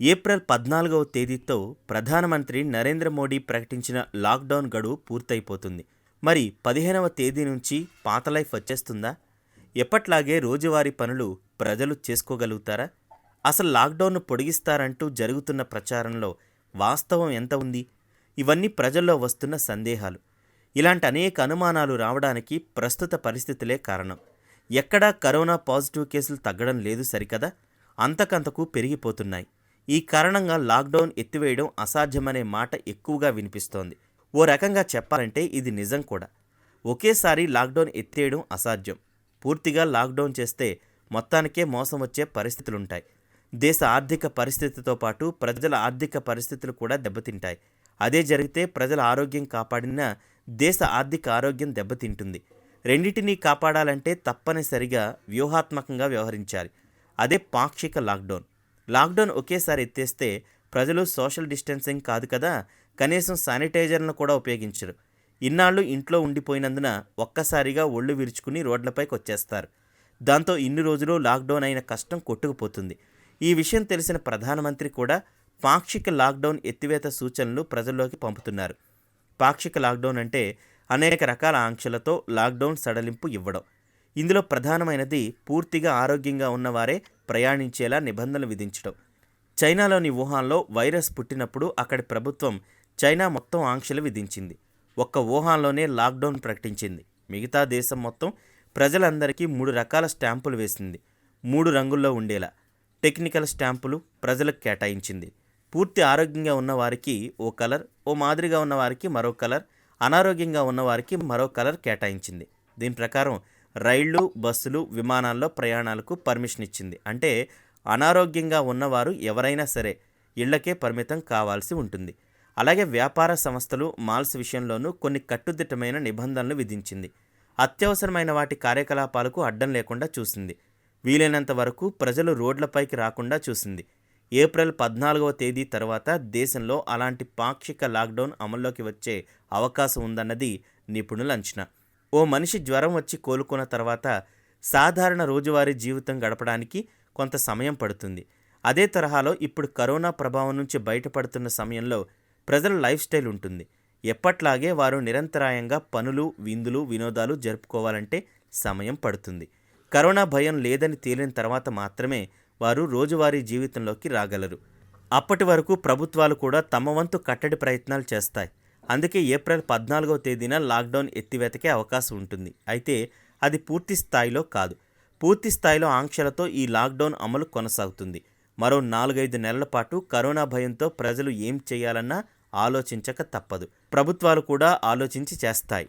April పద్నాలుగవ తేదీతో ప్రధానమంత్రి నరేంద్ర మోడీ ప్రకటించిన లాక్డౌన్ గడువు పూర్తయిపోతుంది. మరి పదిహేనవ తేదీ నుంచి పాత లైఫ్ వచ్చేస్తుందా? ఎప్పట్లాగే రోజువారీ పనులు ప్రజలు చేసుకోగలుగుతారా? అసలు లాక్డౌన్ను పొడిగిస్తారంటూ జరుగుతున్న ప్రచారంలో వాస్తవం ఎంత ఉంది? ఇవన్నీ ప్రజల్లో వస్తున్న సందేహాలు. ఇలాంటి అనేక అనుమానాలు రావడానికి ప్రస్తుత పరిస్థితులే కారణం. ఎక్కడా కరోనా పాజిటివ్ కేసులు తగ్గడం లేదు సరికదా? అంతకంతకు పెరిగిపోతున్నాయి. ఈ కారణంగా లాక్డౌన్ ఎత్తివేయడం అసాధ్యమనే మాట ఎక్కువగా వినిపిస్తోంది. ఓ రకంగా చెప్పాలంటే ఇది నిజం కూడా. ఒకేసారి లాక్డౌన్ ఎత్తేయడం అసాధ్యం. పూర్తిగా లాక్డౌన్ చేస్తే మొత్తానికే మోసం వచ్చే పరిస్థితులుంటాయి. దేశ ఆర్థిక పరిస్థితితో పాటు ప్రజల ఆర్థిక పరిస్థితులు కూడా దెబ్బతింటాయి. అదే జరిగితే ప్రజల ఆరోగ్యం కాపాడినా దేశ ఆర్థిక ఆరోగ్యం దెబ్బతింటుంది. రెండింటినీ కాపాడాలంటే తప్పనిసరిగా వ్యూహాత్మకంగా వ్యవహరించాలి. అదే పాక్షిక లాక్డౌన్. లాక్డౌన్ ఒకేసారి ఎత్తేస్తే ప్రజలు సోషల్ డిస్టెన్సింగ్ కాదు కదా కనీసం శానిటైజర్లను కూడా ఉపయోగించరు. ఇన్నాళ్ళు ఇంట్లో ఉండిపోయినందున ఒక్కసారిగా ఒళ్ళు విరుచుకుని రోడ్లపైకి వచ్చేస్తారు. దాంతో ఇన్ని రోజులు లాక్డౌన్ అయిన కష్టం కొట్టుకుపోతుంది. ఈ విషయం తెలిసిన ప్రధానమంత్రి కూడా పాక్షిక లాక్డౌన్ ఎత్తివేత సూచనలు ప్రజల్లోకి పంపుతున్నారు. పాక్షిక లాక్డౌన్ అంటే అనేక రకాల ఆంక్షలతో లాక్డౌన్ సడలింపు ఇవ్వడం. ఇందులో ప్రధానమైనది పూర్తిగా ఆరోగ్యంగా ఉన్నవారే ప్రయాణించేలా నిబంధనలు విధించడం చైనాలోని వుహాన్లో వైరస్ పుట్టినప్పుడు అక్కడి ప్రభుత్వం చైనా మొత్తం ఆంక్షలు విధించింది. ఒక్క వుహాన్లోనే లాక్డౌన్ ప్రకటించింది. మిగతా దేశం మొత్తం ప్రజలందరికీ మూడు రకాల స్టాంపులు వేసింది. మూడు రంగుల్లో ఉండేలా టెక్నికల్ స్టాంపులు ప్రజలకు కేటాయించింది. పూర్తి ఆరోగ్యంగా ఉన్న వారికి ఓ కలర్ ఓ మాదిరిగా ఉన్న వారికి మరో కలర్ అనారోగ్యంగా ఉన్న వారికి మరో కలర్ కేటాయించింది. దీని ప్రకారం రైళ్ళు బస్సులు విమానాల్లో ప్రయాణాలకు పర్మిషన్ ఇచ్చింది అంటే అనారోగ్యంగా ఉన్నవారు ఎవరైనా సరే ఇళ్ళకే పరిమితం కావాల్సి ఉంటుంది. అలాగే వ్యాపార సంస్థలు మాల్స్ విషయంలోనూ కొన్ని కట్టుదిట్టమైన నిబంధనలు విధించింది. అత్యవసరమైన వాటి కార్యకలాపాలకు అడ్డం లేకుండా చూసింది. వీలైనంత వరకు ప్రజలు రోడ్లపైకి రాకుండా చూసింది. ఏప్రిల్ పద్నాలుగవ తేదీ తర్వాత దేశంలో అలాంటి పాక్షిక లాక్డౌన్ అమల్లోకి వచ్చే అవకాశం ఉందన్నది నిపుణుల అంచనా. ఓ మనిషి జ్వరం వచ్చి కోలుకున్న తర్వాత సాధారణ రోజువారీ జీవితం గడపడానికి కొంత సమయం పడుతుంది. అదే తరహాలో ఇప్పుడు కరోనా ప్రభావం నుంచి బయటపడుతున్న సమయంలో ప్రజల లైఫ్ స్టైల్ ఉంటుంది. ఎప్పట్లాగే వారు నిరంతరాయంగా పనులు విందులు వినోదాలు జరుపుకోవాలంటే సమయం పడుతుంది. కరోనా భయం లేదని తేలిన తర్వాత మాత్రమే వారు రోజువారీ జీవితంలోకి రాగలరు. అప్పటి వరకు ప్రభుత్వాలు కూడా తమ వంతు కట్టడి ప్రయత్నాలు చేస్తాయి. అందుకే ఏప్రిల్ పద్నాలుగవ తేదీన లాక్డౌన్ ఎత్తివేతకే అవకాశం ఉంటుంది. అయితే అది పూర్తి స్థాయిలో కాదు. పూర్తి స్థాయిలో ఆంక్షలతో ఈ లాక్డౌన్ అమలు కొనసాగుతుంది. మరో నాలుగైదు నెలల పాటు కరోనా భయంతో ప్రజలు ఏం చేయాలన్నా ఆలోచించక తప్పదు. ప్రభుత్వాలు కూడా ఆలోచించి చేస్తాయి.